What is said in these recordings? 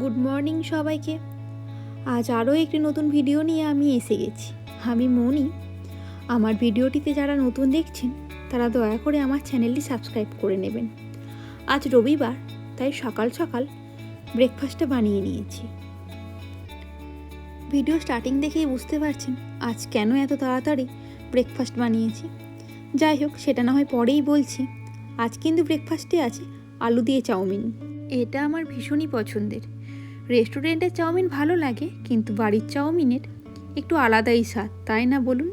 Good morning সবাইকে। আজ আরও একটি নতুন ভিডিও নিয়ে আমি এসে গেছি। আমি মনি। আমার ভিডিওটিতে যারা নতুন দেখছেন, তারা দয়া করে আমার চ্যানেলটি সাবস্ক্রাইব করে নেবেন। আজ রবিবার, তাই সকাল সকাল ব্রেকফাস্টটা বানিয়ে নিয়েছি। ভিডিও স্টার্টিং দেখেই বুঝতে পারছেন আজ কেন এত তাড়াতাড়ি ব্রেকফাস্ট বানিয়েছি। যাই হোক, সেটা না হয় পরেই বলছি। আজ কিন্তু ব্রেকফাস্টে আছে আলু দিয়ে চাউমিন। এটা আমার ভীষণই পছন্দের। রেস্টুরেন্টের চাউমিন ভালো লাগে, কিন্তু বাড়ির চাউমিনের একটু আলাদাই স্বাদ, তাই না বলুন?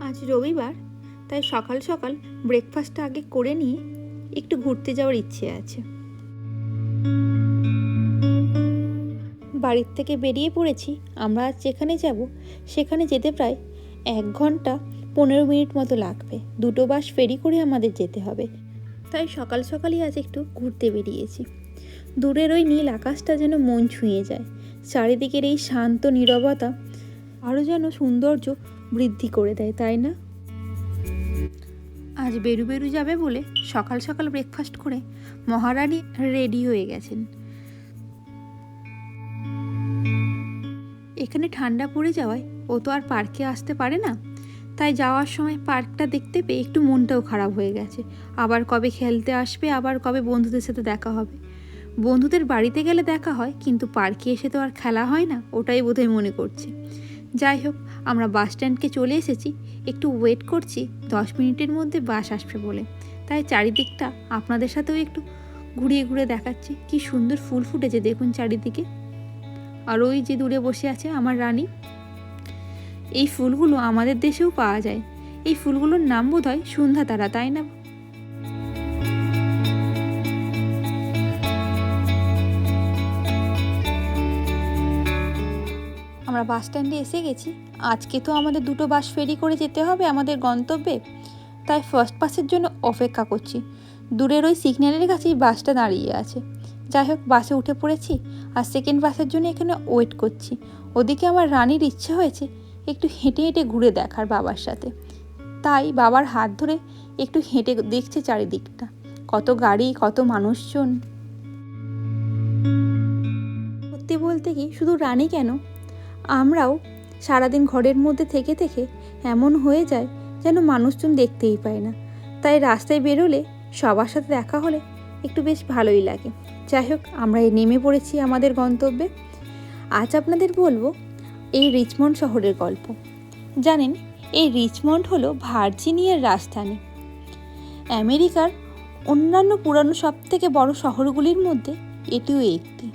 আজ রবিবার, তাই সকাল সকাল ব্রেকফাস্টটা আগে করে নিয়ে একটু ঘুরতে যাওয়ার ইচ্ছে আছে। বাড়ির থেকে বেরিয়ে পড়েছি, আমরা আজ যেখানে যাব, সেখানে যেতে প্রায় এক ঘণ্টা পনেরো মিনিট মতো লাগবে। দুটো বাস ফেরি করে আমাদের যেতে হবে। তাই সকাল সকালই আজ একটু ঘুরতে বেরিয়েছি। দূরের ওই নীল আকাশটা যেন মন ছুঁয়ে যায়। চারিদিকের এই শান্ত নীরবতা আরও যেন সৌন্দর্য বৃদ্ধি করে দেয়, তাই না? আজ বেরু বেরু যাবে বলে সকাল সকাল ব্রেকফাস্ট করে মহারানী রেডি হয়ে গেছেন। এখানে ঠান্ডা পড়ে যাওয়ায় ও তো আর পার্কে আসতে পারে না। তাই যাওয়ার সময় পার্কটা দেখতে পেয়ে একটু মনটাও খারাপ হয়ে গেছে। আবার কবে খেলতে আসবে, আবার কবে বন্ধুদের সাথে দেখা হবে। বন্ধুদের বাড়িতে গেলে দেখা হয়, কিন্তু পার্কে এসে তো আর খেলা হয় না, ওটাই বোধহয় মনে করছে। যাই হোক, আমরা বাস স্ট্যান্ডকে চলে এসেছি। একটু ওয়েট করছি, দশ মিনিটের মধ্যে বাস আসবে বলে। তাই চারিদিকটা আপনাদের সাথেও একটু ঘুরিয়ে ঘুরে দেখাচ্ছি। কি সুন্দর ফুল ফুটেছে দেখুন চারিদিকে। আর ওই যে দূরে বসে আছে আমার রানী। এই ফুলগুলো আমাদের দেশেও পাওয়া যায়। এই ফুলগুলোর নাম বোধ হয় সন্ধ্যা তারা, তাই না? আমরা বাস স্ট্যান্ডে এসে গেছি। আজকে তো আমাদের দুটো বাস ফেরি করে যেতে হবে আমাদের গন্তব্যে। তাই ফার্স্ট বাসের জন্য অপেক্ষা করছি। দূরের ওই সিগন্যালের কাছেই বাসটা দাঁড়িয়ে আছে। যাই হোক বাসে উঠে পড়েছি আর সেকেন্ড বাসের জন্য এখানে ওয়েট করছি। ওদিকে আমার রানীর ইচ্ছে হয়েছে একটু হেঁটে হেঁটে ঘুরে দেখার বাবার সাথে। তাই বাবার হাত ধরে একটু হেঁটে দেখছে চারিদিকটা। কত গাড়ি, কত মানুষজন। সত্যি বলতে কি, শুধু রানী কেন? আমরাও সারাদিন ঘরের মধ্যে থেকে থেকে এমন হয়ে যায় যেন মানুষজন দেখতেই পায় না। তাই রাস্তায় বেরোলে, সবার সাথে দেখা হলে একটু বেশ ভালোই লাগে। যাই হোক, আমরা নেমে পড়েছি আমাদের গন্তব্যে। আজ আপনাদের বলব এই রিচমন্ড শহরের গল্প। জানেন, এই রিচমন্ড হলো ভার্জিনিয়ার রাজধানী। আমেরিকার অন্যান্য পুরানো সব থেকে বড় শহরগুলির মধ্যে এটিও একটি।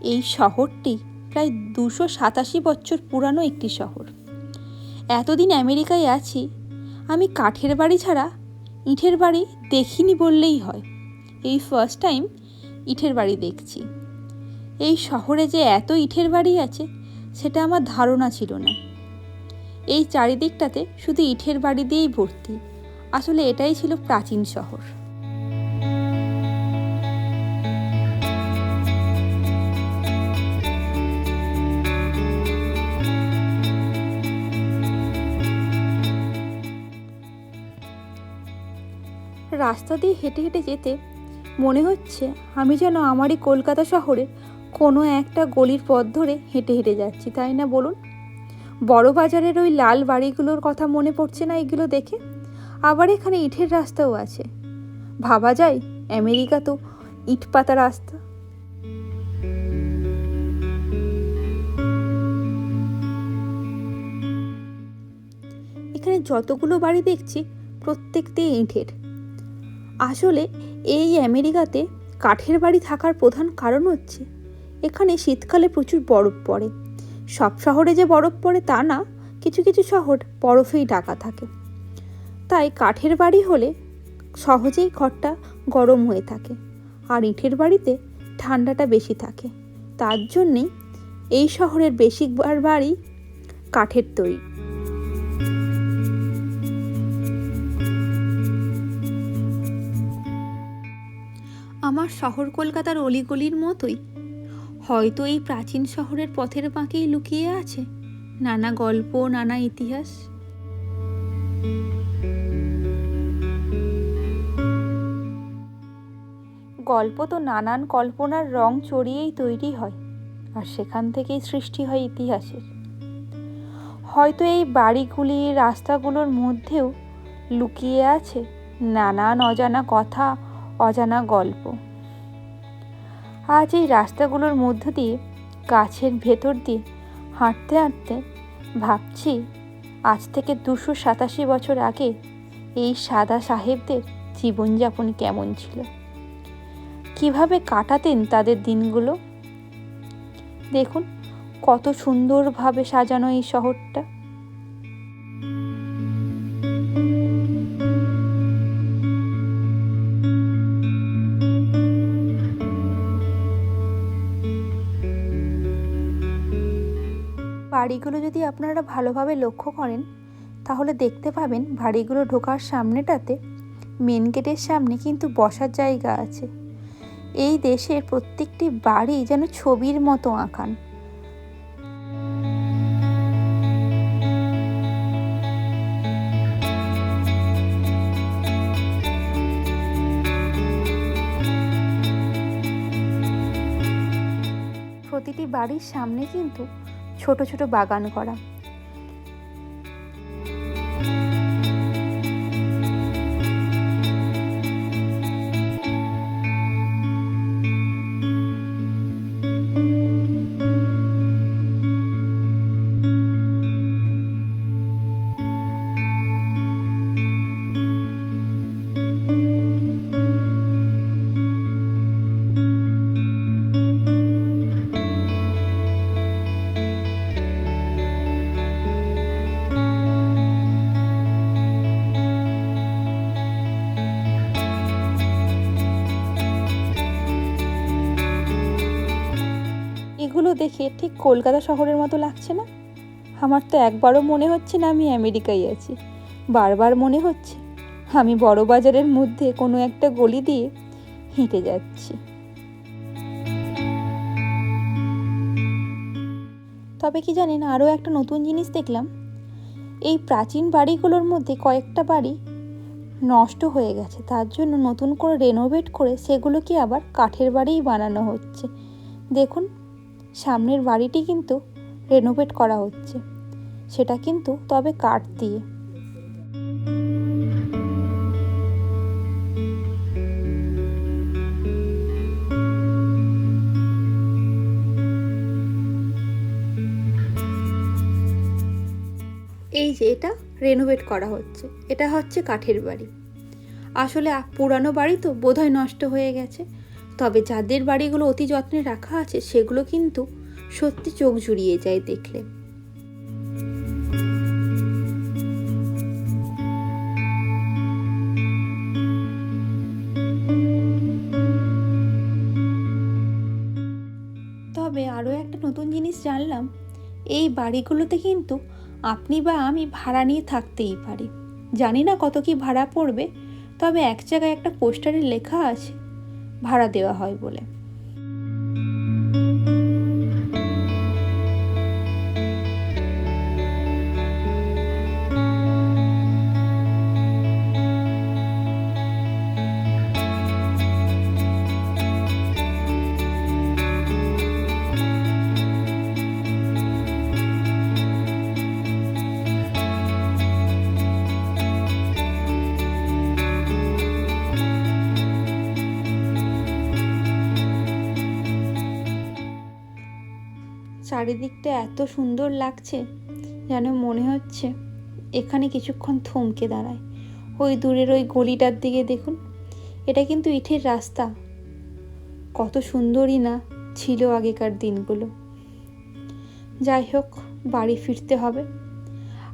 এই শহরটি প্রায় দুশো সাতাশি বছর পুরানো একটি শহর। এতদিন আমেরিকায় আছি, আমি কাঠের বাড়ি ছাড়া ইঁটের বাড়ি দেখিনি বললেই হয়। এই ফার্স্ট টাইম ইঁটের বাড়ি দেখছি। এই শহরে যে এত ইঁটের বাড়ি আছে সেটা আমার ধারণা ছিল না। এই চারিদিকটাতে শুধু ইটের বাড়ি দিয়েই ভর্তি। আসলে এটাই ছিল প্রাচীন শহর। রাস্তা দিয়ে হেঁটে হেঁটে যেতে মনে হচ্ছে আমি যেন আমারই কলকাতা শহরে কোনো একটা গলির পথ ধরে হেঁটে হেঁটে যাচ্ছি, তাই না বলুন? বড় বাজারের ওই লাল বাড়িগুলোর কথা মনে পড়ছে না এগুলো দেখে? আবার এখানে ইটের রাস্তাও আছে। ভাবা যায়, আমেরিকা তো ইট পাতা রাস্তা। এখানে যতগুলো বাড়ি দেখছি প্রত্যেকটাই ইটের। আসলে এই আমেরিকাতে কাঠের বাড়ি থাকার প্রধান কারণ হচ্ছে এখানে শীতকালে প্রচুর বরফ পড়ে। সব শহরে যে বরফ পড়ে তা না, কিছু কিছু শহর বরফেই ঢাকা থাকে। তাই কাঠের বাড়ি হলে সহজেই ঘরটা গরম হয়ে থাকে, আর ইটের বাড়িতে ঠান্ডাটা বেশি থাকে। তার জন্যেই এই শহরের বেশিরভাগ বাড়ি কাঠের তৈরি। আমার শহর কলকাতার অলিগলির মতোই হয়তো এই প্রাচীন শহরের পথের বাঁকেই লুকিয়ে আছে। নানা গল্প, নানা ইতিহাস। গল্প তো নানান কল্পনার রং চড়িয়েই তৈরি হয়, আর সেখান থেকেই সৃষ্টি হয় ইতিহাসের। হয়তো এই বাড়িগুলি, রাস্তাগুলোর মধ্যেও লুকিয়ে আছে নানান অজানা কথা, অজানা গল্প। আজ এই রাস্তাগুলোর মধ্য দিয়ে, গাছের ভেতর দিয়ে হাঁটতে হাঁটতে ভাবছি, আজ থেকে দুশো সাতাশি বছর আগে এই সাদা সাহেবদের জীবনযাপন কেমন ছিল? কীভাবে কাটাতেন তাদের দিনগুলো? দেখুন, কত সুন্দরভাবে সাজানো এই শহরটা। বাড়িগুলো যদি আপনারা ভালোভাবে লক্ষ্য করেন, তাহলে দেখতে পাবেন বাড়িগুলো ঢোকার সামনেটাতে মেন গেটের সামনে কিন্তু বসার জায়গা আছে। এই দেশের প্রত্যেকটি বাড়ি যেন ছবির মতো আঁকান। প্রতিটি বাড়ির সামনে কিন্তু ছোট ছোট বাগান করা। দেখে ঠিক কলকাতা শহরের মতো লাগছে না। আমার তো একবারও মনে হচ্ছে না আমি আমেরিকায় আছি। বারবার মনে হচ্ছে আমি বড় বাজারের মধ্যে কোনো একটা গলি দিয়ে হেঁটে যাচ্ছি। তবে কি জানেন, আরও একটা নতুন জিনিস দেখলাম। এই প্রাচীন বাড়িগুলোর মধ্যে কয়েকটা বাড়ি নষ্ট হয়ে গেছে। তার জন্য নতুন করে রেনোভেট করে সেগুলোকে আবার কাঠের বাড়িই বানানো হচ্ছে। দেখুন সামনের বাড়িটি কিন্তু রেনোভেট করা হচ্ছে। সেটা কিন্তু তবে কাঠ দিয়ে। এই যে এটা রেনোভেট করা হচ্ছে। এটা হচ্ছে কাঠের বাড়ি। আসলে পুরানো বাড়ি তো বোধহয় নষ্ট হয়ে গেছে। তবে যাদের বাড়িগুলো অতি যত্নে রাখা আছে, সেগুলো কিন্তু সত্যি চোখ জুড়িয়ে যায় দেখলে। তবে আরও একটা নতুন জিনিস জানলাম, এই বাড়িগুলোতে কিন্তু আপনি বা আমি ভাড়া নিয়ে থাকতেই পারি। জানি না কত কি ভাড়া পড়বে, তবে এক জায়গায় একটা পোস্টারে লেখা আছে ভাড়া দেওয়া হয় বলে। চারিদিকটা এত সুন্দর লাগছে যেন মনে হচ্ছে এখানে কিছুক্ষণ থমকে দাঁড়ায়। ওই দূরের ওই গলিটার দিকে দেখুন, এটা কিন্তু ইটের রাস্তা। কত সুন্দরই না ছিল আগেকার দিনগুলো। যাই হোক, বাড়ি ফিরতে হবে।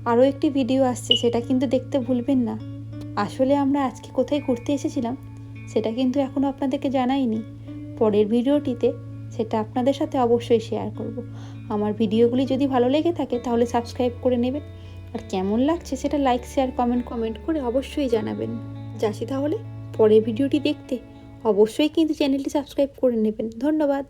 আরও একটি ভিডিও আসছে, সেটা কিন্তু দেখতে ভুলবেন না। আসলে আমরা আজকে কোথায় ঘুরতে এসেছিলাম, সেটা কিন্তু এখনও আপনাদেরকে জানাইনি। পরের ভিডিওটিতে সেটা আপনাদের সাথে অবশ্যই শেয়ার করব। আমার ভিডিওগুলি যদি ভালো লেগে থাকে তাহলে সাবস্ক্রাইব করে নেবেন। আর কেমন লাগছে সেটা লাইক শেয়ার কমেন্ট কমেন্ট করে অবশ্যই জানাবেন। যাচ্ছি তাহলে পরের ভিডিওটি দেখতে। অবশ্যই কিন্তু চ্যানেলটি সাবস্ক্রাইব করে নেবেন। ধন্যবাদ।